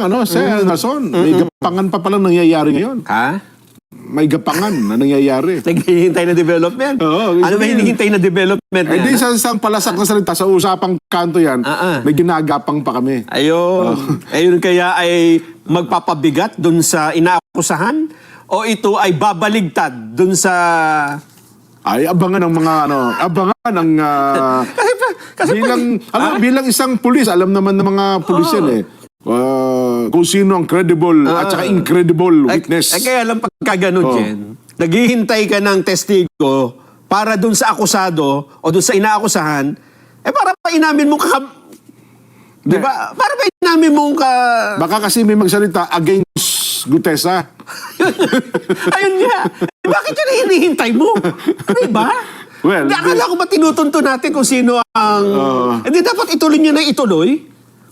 ano, Sir Nason, may gapangan pa palang nangyayari ngayon. Ha? May gapangan na nangyayari. Naghihintay na development? Oo, ano ba sabihin- hinihintay na development Eh di niya? sa isang palasak na salita, sa usapang kanto yan, Ah, ah. may ginagapang pa kami. Ayun. Ayun kaya ay magpapabigat dun sa inaakusahan? O ito ay babaligtad dun sa... Ay, abangan ng mga ano, abangan ng ah, Kasi, pa- kasi bilang alam bilang isang pulis, alam naman ng mga pulis yan eh. Ah, kung sino ang credible at saka incredible Ay, witness. ay, kaya lang pagka ganun, Oh. Jen, naghihintay ka ng testigo para dun sa akusado o dun sa inaakusahan, eh para pa inamin mo ka... Di ba? Para pa inamin mo ka... Baka kasi may magsalita against Gutesa. Ayun nga. Eh, bakit yun hinihintay mo? Di ba? Well, Hindi, akala ko ba tinutunto natin kung sino ang... Oo. Hindi, dapat ituloy nyo na ituloy.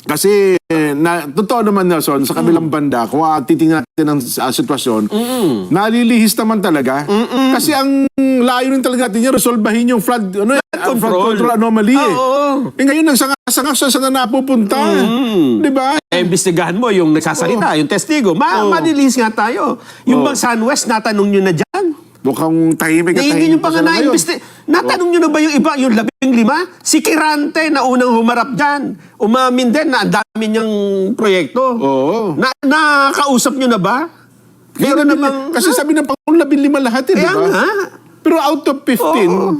Kasi na totoo naman Nelson sa kabilang banda kung uh, titingnan natin ang ah, sitwasyon nalilihis naman talaga kasi ang layunin talaga natin yan resolbahin yung flood ano eh, ah, flood control. control anomaly eh. Oo. eh ngayon nagsanga-sanga siya saan na napupunta di ba Eh, imbestigahan mo yung nagsasalita, yung testigo. Ma. Manilihis nga tayo. Yung bang Sunwest, natanong nyo na dyan. Mukhang tahimik Eh, at hindi nyo tahimik pa nga na-investi. Natanong nyo na ba yung iba, yung labing lima? Si Kirante na unang humarap dyan. Umamin din na ang dami niyang proyekto. oo Na, nakausap nyo na ba? Meron Labi- namang... kasi sabi ng Pangulo labing lima lahat eh di Kaya ba nga. pero out of 15 Oo.